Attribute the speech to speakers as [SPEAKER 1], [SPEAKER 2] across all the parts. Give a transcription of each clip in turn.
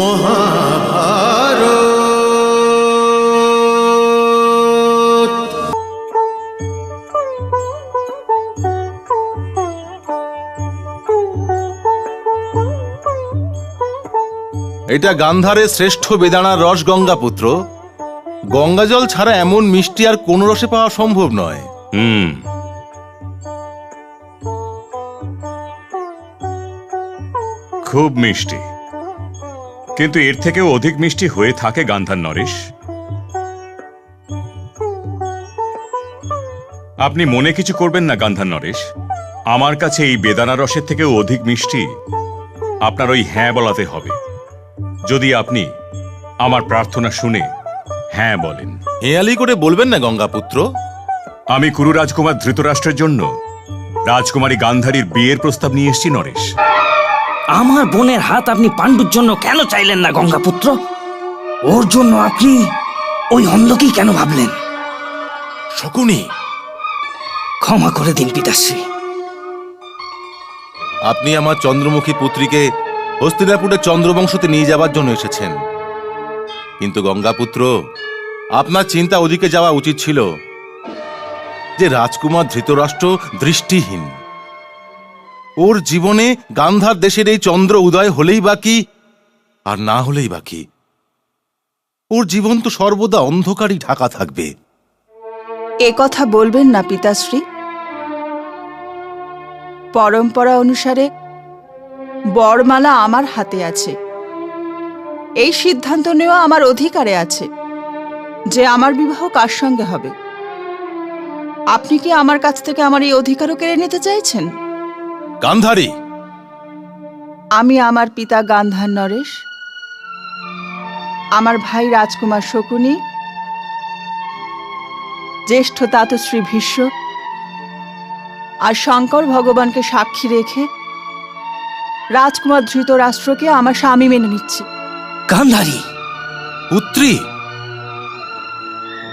[SPEAKER 1] মহাভারত।
[SPEAKER 2] এটা গান্ধারের শ্রেষ্ঠ বেদানার রস গঙ্গাপুত্র। গঙ্গাজল ছাড়া এমন মিষ্টি আর কোন রসে পাওয়া সম্ভব নয়।
[SPEAKER 3] হুম। খুব মিষ্টি। কিন্তু এর থেকেও অধিক মিষ্টি হয়ে থাকে গান্ধার নরেশ। আপনি মনে কিছু করবেন না গান্ধার নরেশ। আমার কাছে এই বেদানা রসের থেকেও অধিক মিষ্টি। আপনার ওই হ্যাঁ বলাতে হবে। যদি আপনি আমার প্রার্থনা শুনে হ্যাঁ বলেন।
[SPEAKER 2] হেয়ালি করে বলবেন না গঙ্গাপুত্র।
[SPEAKER 3] আমি কুরু রাজকুমার ধৃতরাষ্ট্রের জন্য রাজকুমারী গান্ধারীর বিয়ের প্রস্তাব নিয়ে এসেছি নরেশ।
[SPEAKER 4] আমার বোনের হাত আপনি পাণ্ডুর জন্য কেন চাইলেন না গঙ্গাপুত্র? ওর জন্য আপনি ওই অন্ধকেই কেন ভাবলেন?
[SPEAKER 2] শকুনি।
[SPEAKER 4] ক্ষমা করে দিন পিতাশ্রী।
[SPEAKER 2] আপনি আমার চন্দ্রমুখী পুত্রীকে হস্তিনাপুরে চন্দ্রবংশতে নিয়ে যাবার জন্য এসেছেন। কিন্তু গঙ্গাপুত্র আপনার চিন্তা ওদিকে যাওয়া উচিত ছিল যে রাজকুমার ধৃতরাষ্ট্র দৃষ্টিহীন। ওর জীবনে গান্ধার দেশের এই চন্দ্র উদয় হলেই বাকি আর না হলেই বাকি ওর জীবন তো সর্বদা অন্ধকারই ঢাকা থাকবে।
[SPEAKER 5] এ কথা বলবেন না পিতাশ্রী। পরম্পরা অনুসারে বরমালা আমার হাতে আছে। এই সিদ্ধান্ত নেওয়া আমার অধিকারে আছে যে আমার বিবাহ কার সঙ্গে হবে। আপনি কি আমার কাছ থেকে আমার এই অধিকারও কেড়ে নিতে চাইছেন?
[SPEAKER 2] গান্ধারী।
[SPEAKER 5] আমি আমার পিতা গান্ধার নরেশ আমার ভাই রাজকুমার শকুনি জ্যেষ্ঠ তাতশ্রী ভীষ্ম আর শঙ্কর ভগবানকে সাক্ষী রেখে রাজকুমার ধৃতরাষ্ট্রকে আমার স্বামী মেনে নিচ্ছি।
[SPEAKER 4] গান্ধারী।
[SPEAKER 2] পুত্রী।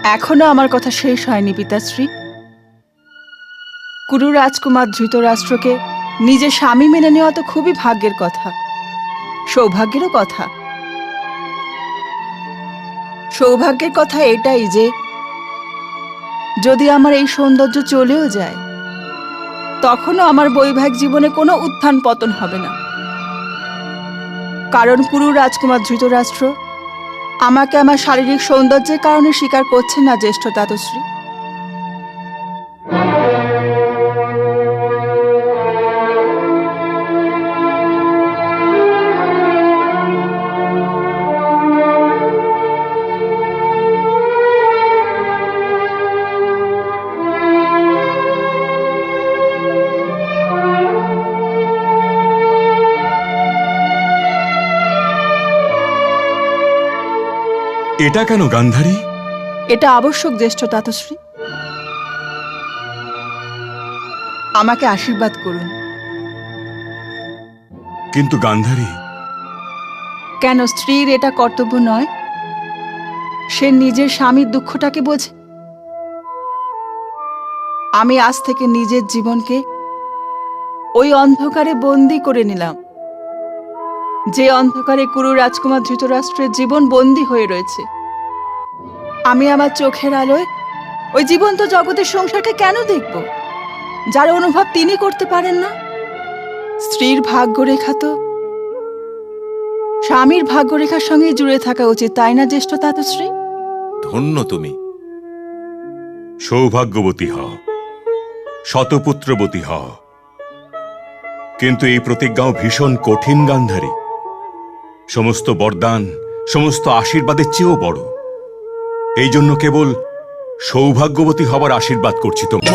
[SPEAKER 5] এখনও আমার কথা শেষ হয়নি পিতাশ্রী। কুরু রাজকুমার ধৃতরাষ্ট্রকে নিজের স্বামী মেনে নেওয়া তো খুবই ভাগ্যের কথা। সৌভাগ্যেরও কথা। সৌভাগ্যের কথা এটাই যে, যদি আমার এই সৌন্দর্য চলেও যায়, তখনও আমার বৈবাহিক জীবনে কোনো উত্থান পতন হবে না। কারণ কুরু রাজকুমার ধৃতরাষ্ট্র আমাকে আমার শারীরিক সৌন্দর্যের কারণে স্বীকার করছে না জ্যেষ্ঠ তাতশ্রী
[SPEAKER 3] এটা কেন গান্ধারী?
[SPEAKER 5] এটা আবশ্যক জ্যেষ্ঠ তাতশ্রী। আমাকে আশীর্বাদ করুন।
[SPEAKER 3] কিন্তু গান্ধারী।
[SPEAKER 5] কেন স্ত্রীর এটা কর্তব্য নয়? সে নিজের স্বামীর দুঃখটাকে বোঝে। আমি আজ থেকে নিজের জীবনকে ওই অন্ধকারে বন্দি করে নিলাম। যে অন্ধকারে কুরু রাজকুমার ধৃতরাষ্ট্রের জীবন বন্দি হয়ে রয়েছে। আমি আমার চোখের আলোয় ওই জীবন্ত জগতের সংসারকে কেন দেখব? যার অনুভব তিনি করতে পারেন না? স্ত্রীর ভাগ্যরেখা তো স্বামীর ভাগ্যরেখার সঙ্গে জুড়ে থাকা উচিত, তাই না জ্যেষ্ঠ তাতশ্রী
[SPEAKER 2] ধন্য তুমি।
[SPEAKER 3] সৌভাগ্যবতী হ শতপুত্রবতী হ কিন্তু এই প্রতিজ্ঞাও ভীষণ কঠিন গান্ধারী। সমস্ত বরদান সমস্ত আশীর্বাদের চেয়েও বড়। এই জন্য কেবল সৌভাগ্যবতী হবার আশীর্বাদ করছি
[SPEAKER 1] তোমার